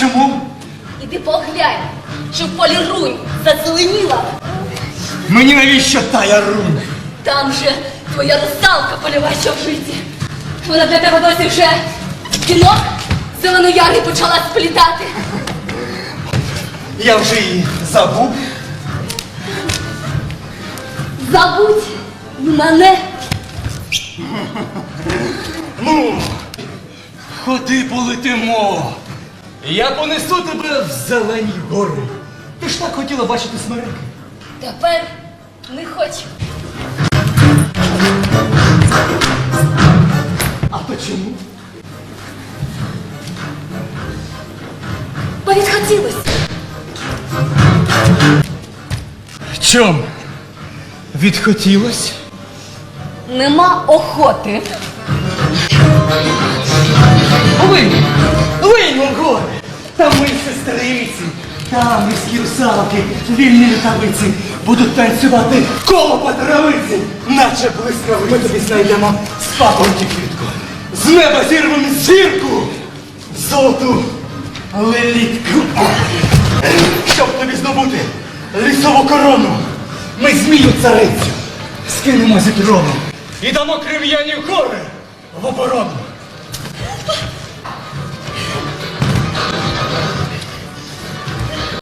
чому? Іди поглянь, що в полі рунь зазеленіла. Мені навіщо тая рунь? Там же твоя русалка польова, що в житті. Вона для тебе досі вже кіно зеленоярий почала сплітати. Я вже її забув. Забудь мене. Ну, ходи полетимо. Я понесу тебе в зелені гори. Ти ж так хотіла бачити смереки. Тепер не хочу. А то чому? Бо відхотілося. Чом? Відхотілось? Нема охоти. Там ми сестриці, там міські русалки, вільні літавиці будуть танцювати коло по травиці, наче блискави. Ми тобі знайдемо спапорті квітку. З неба зірвемо зірку, золоту лелітку. Щоб тобі здобути лісову корону, ми змію царицю скинемо зі трону і дамо крив'яні гори в оборону.